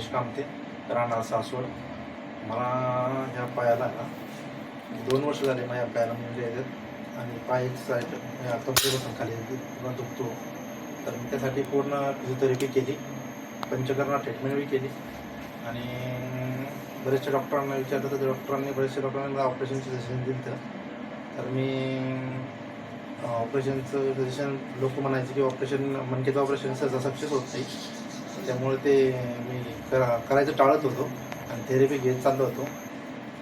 सुरेश कामते राहणार सासवड मला ह्या पायाला दोन वर्ष झाले माझ्या पायाला म्हणजे याच्यात आणि पाय साईड कमरेपासून खाली पूर्ण दुखतो. तर मी त्यासाठी पूर्ण फिजिओथेरपी केली. पंचकर्णा ट्रीटमेंट बी केली. आणि बरेचशा डॉक्टरांना विचारलं तर डॉक्टरांनी बरेचशा डॉक्टरांनी मला ऑपरेशनचं सजेशन दिलं. तर मी ऑपरेशनचं सजेशन लोक म्हणायचे की ऑपरेशन मनकेचं ऑपरेशन सहसा सक्सेस होत नाही. त्यामुळे ते मी करा करायचं टाळत होतो. आणि थेरपी घेत चाललो होतो.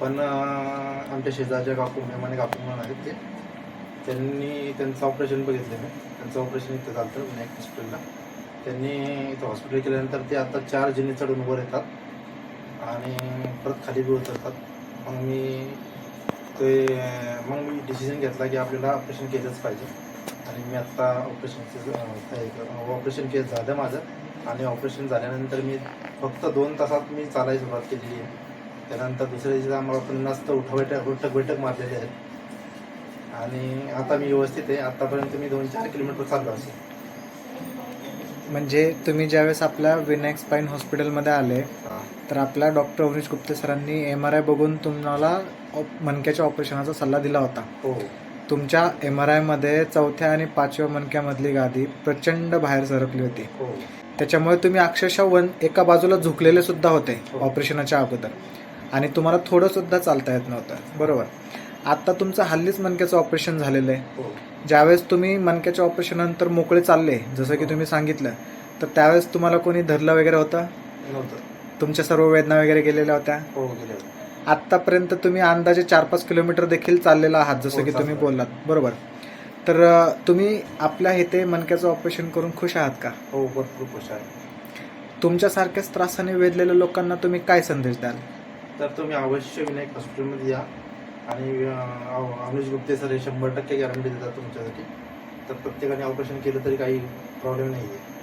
पण आमच्या शेजारच्या काकू मेमाने काकू म्हणून आहेत ते. त्यांनी त्यांचं ऑपरेशन बघितलं मी. त्यांचं ऑपरेशन इथं चालतं विनायक हॉस्पिटलला त्यांनी इथं हॉस्पिटल केल्यानंतर ते आता चार जिने चढून वर येतात. आणि परत खाली बी उतरतात. मग मी ते मग मी डिसिजन घेतला की आपल्याला ऑपरेशन केलंच पाहिजे. आणि मी आत्ता ऑपरेशनचं ऑपरेशन केस झालं माझं. आणि ऑपरेशन झाल्यानंतर मी फक्त दोन तासात मी चालायला सुरुवात केलेली आहे. त्यानंतर दुसऱ्या दिवशी आम्हाला पुन्हा उठा बैठक उठक बैठक मारलेली आहे. आणि आता मी व्यवस्थित आहे. आतापर्यंत मी दोन चार किलोमीटर चाललो असेल म्हणजे तुम्ही ज्यावेळेस आपल्या विनायक स्पाईन हॉस्पिटलमध्ये आले तर आपल्या डॉक्टर अवनीश गुप्ते सरांनी एम आर आय बघून तुम्हाला मणक्याच्या ऑपरेशनाचा सल्ला दिला होता. हो. तुमच्या एम आर आयमध्ये चौथ्या आणि पाचव्या मणक्यामधली गादी प्रचंड बाहेर सरकली होती. हो. त्याच्यामुळे तुम्ही अक्षरशः वन एका बाजूला झुकलेले सुद्धा होते हो. ऑपरेशनाच्या अगोदर. आणि तुम्हाला थोडं सुद्धा चालता येत नव्हतं. बरोबर. आता तुमचं हल्लीच मणक्याचं ऑपरेशन झालेलं आहे. हो. ज्यावेळेस तुम्ही मणक्याच्या ऑपरेशननंतर मोकळे चालले जसं की तुम्ही सांगितलं तर त्यावेळेस तुम्हाला कोणी धरलं वगैरे होतं? तुमच्या सर्व वेदना वगैरे गेलेल्या होत्या. हो. आतापर्यंत तुम्ही अंदाजे चार पाच किलोमीटर देखील चाललेला आहात जसं हो, की तुम्ही चाललो. बोललात. बरोबर. तर तुम्ही आपल्या इथे मणक्याचं ऑपरेशन करून खुश आहात का? हो भरपूर खुश आहे. तुमच्यासारख्याच त्रासाने वेधलेल्या लोकांना तुम्ही काय संदेश द्याल? तर तुम्ही अवश्य विनायक हॉस्पिटलमध्ये या. आणि अं, अमरीश गुप्ते सर हे शंभर टक्के गॅरंटी देतात तुमच्यासाठी. तर प्रत्येकाने ऑपरेशन केलं तरी काही प्रॉब्लेम नाही आहे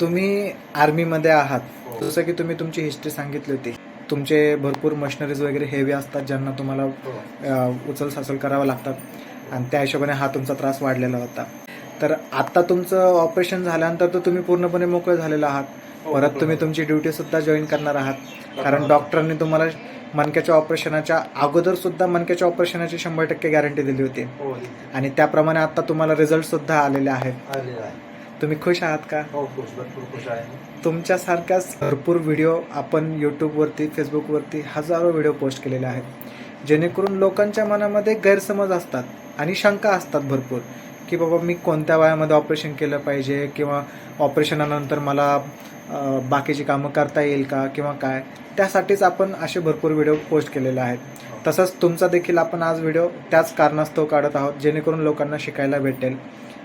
तुम्ही आर्मीमध्ये आहात. हो. जसं की तुम्ही तुमची हिस्ट्री सांगितली होती. तुमचे भरपूर मशिनरीज वगैरे हेवी असतात ज्यांना तुम्हाला हो. उचल साचल करावं लागतात. आणि त्या हिशोबाने हा तुमचा त्रास वाढलेला होता. तर आता तुमचं ऑपरेशन झाल्यानंतर तर तुम्ही पूर्णपणे मोकळे झालेला आहात. हो, परत. तुम्ही तुमची ड्युटी सुद्धा जॉईन करणार आहात. कारण. डॉक्टरांनी तुम्हाला मणक्याच्या ऑपरेशनाच्या अगोदर सुद्धा मणक्याच्या ऑपरेशनाची शंभर टक्के गॅरंटी दिली होती. हो आणि त्याप्रमाणे आता तुम्हाला रिझल्ट सुद्धा आलेले आहेत. तुम्ही खुश आहात का? हो खुश भरपूर खुश आहे तुमच्यासारख्याच भरपूर व्हिडिओ आपण यूट्यूबवरती फेसबुकवरती हजारो व्हिडिओ पोस्ट केलेले आहेत. जेणेकरून लोकांच्या मनामध्ये गैरसमज असतात आणि शंका असतात भरपूर की बाबा मी कोणत्या वयामध्ये ऑपरेशन केलं पाहिजे किंवा ऑपरेशनानंतर मला बाकीची कामं करता येईल का किंवा काय? त्यासाठीच आपण असे भरपूर व्हिडिओ पोस्ट केलेले आहेत. तसंच तुमचा देखील आपण आज व्हिडिओ त्याच कारणास्तव काढत आहोत जेणेकरून लोकांना शिकायला भेटेल.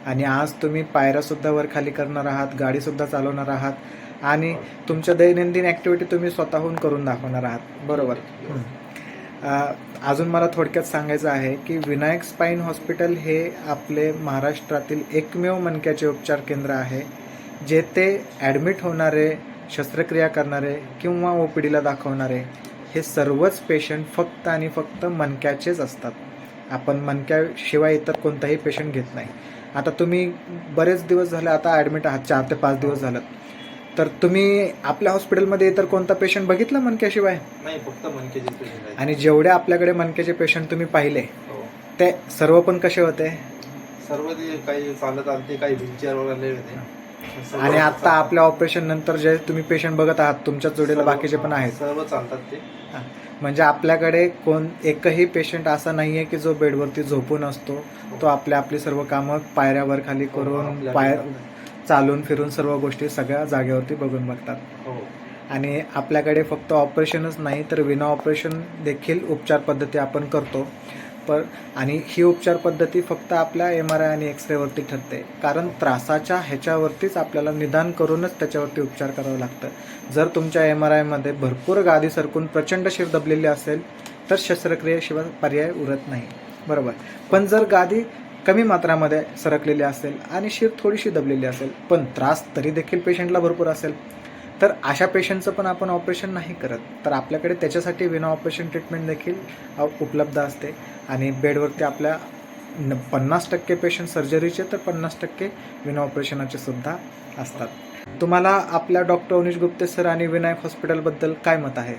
आणि आज तुम्ही पायऱ्यासुद्धा वर खाली करणार आहात गाडीसुद्धा चालवणार आहात आणि तुमच्या दैनंदिन ॲक्टिव्हिटी तुम्ही स्वतःहून करून दाखवणार आहात. बरोबर? अजून मला थोडक्यात सांगायचं आहे की विनायक स्पाईन हॉस्पिटल हे आपले महाराष्ट्रातील एकमेव मनक्याचे उपचार केंद्र आहे जेथे ॲडमिट होणारे शस्त्रक्रिया करणारे किंवा ओ पी डीला दाखवणारे हे सर्वच पेशंट फक्त आणि फक्त मनक्याचेच असतात. आपण मनक्याशिवाय इतर कोणताही पेशंट घेत नाही. आता तुम्ही बरेच दिवस झाले आता ॲडमिट आहात चार ते पाच दिवस झालं तर तुम्ही आपल्या हॉस्पिटलमध्ये इतर कोणता पेशंट बघितला मणक्याशिवाय नाही फक्त मनकेचे पेशंट आहे आणि जेवढे आपल्याकडे मणक्याचे पेशंट तुम्ही पाहिले हो. ते सर्व पण कसे होते? सर्व ते काही चालत आलते काही व्हीलचेअरवर आले होते. सर्व आणि आता. आपल्या ऑपरेशन नंतर जे तुम्ही पेशंट बघत आहात तुमच्या जोडीला बाकीचे पण आहेत. सर्व चालतात ते. म्हणजे आपल्याकडे कोण एकही पेशंट असा नाहीये की जो बेडवरती झोपून असतो तो आपल्या आपली सर्व कामं पायऱ्यावर खाली करून आपल्या पाय. चालून फिरून सर्व गोष्टी सगळ्या जागेवरती बघून बघतात. हो. आणि आपल्याकडे फक्त ऑपरेशनच नाही तर विना ऑपरेशन देखील उपचार पद्धती आपण करतो. पर आणि ही उपचार पद्धती फक्त आपल्या एम आर आय आणि एक्सरेवरती ठरते. कारण त्रासाच्या ह्याच्यावरतीच आपल्याला निदान करूनच त्याच्यावरती उपचार करावं लागतं जर तुमच्या एम आर आयमध्ये भरपूर गादी सरकून प्रचंड शिर दबलेली असेल तर शस्त्रक्रियेशिवाय पर्याय उरत नाही. बरोबर. पण जर गादी कमी मात्रामध्ये सरकलेली असेल आणि शिर थोडीशी दबलेली असेल पण त्रास तरी देखील पेशंटला भरपूर असेल तर अशा पेशंटचं पण आपण ऑपरेशन नाही करत. तर आपल्याकडे त्याच्यासाठी विना ऑपरेशन ट्रीटमेंट देखील उपलब्ध असते. आणि बेडवरती आपल्या न पन्नास टक्के पेशंट सर्जरीचे तर पन्नास टक्के विना ऑपरेशनाचे सुद्धा असतात. तुम्हाला आपल्या डॉक्टर अनिश गुप्ते सर आणि विनायक हॉस्पिटलबद्दल काय मत आहे?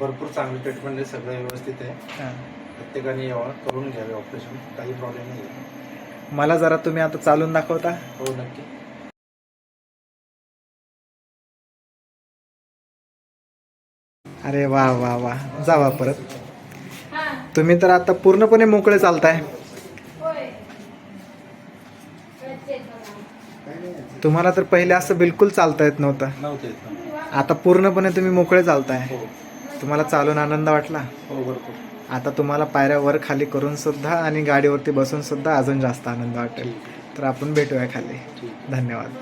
भरपूर चांगली ट्रीटमेंट आहे. सगळं व्यवस्थित आहे. प्रत्येकाने यावं. करून घ्यावे ऑपरेशन काही प्रॉब्लेम नाही मला जरा तुम्ही आता चालून दाखवता. हो नक्की. अरे वा वा वा. जावा परत. तुम्ही तर आता पूर्णपणे मोकळे चालताय. तुम्हाला तर पहिले असं बिलकुल चालता येत नव्हतं. आता पूर्णपणे तुम्ही मोकळे चालताय. हो. तुम्हाला चालून आनंद वाटला? हो आता तुम्हाला पायऱ्या वर खाली करून सुद्धा आणि गाडीवरती बसून सुद्धा अजून जास्त आनंद वाटेल. तर आपण भेटूया खाली. धन्यवाद.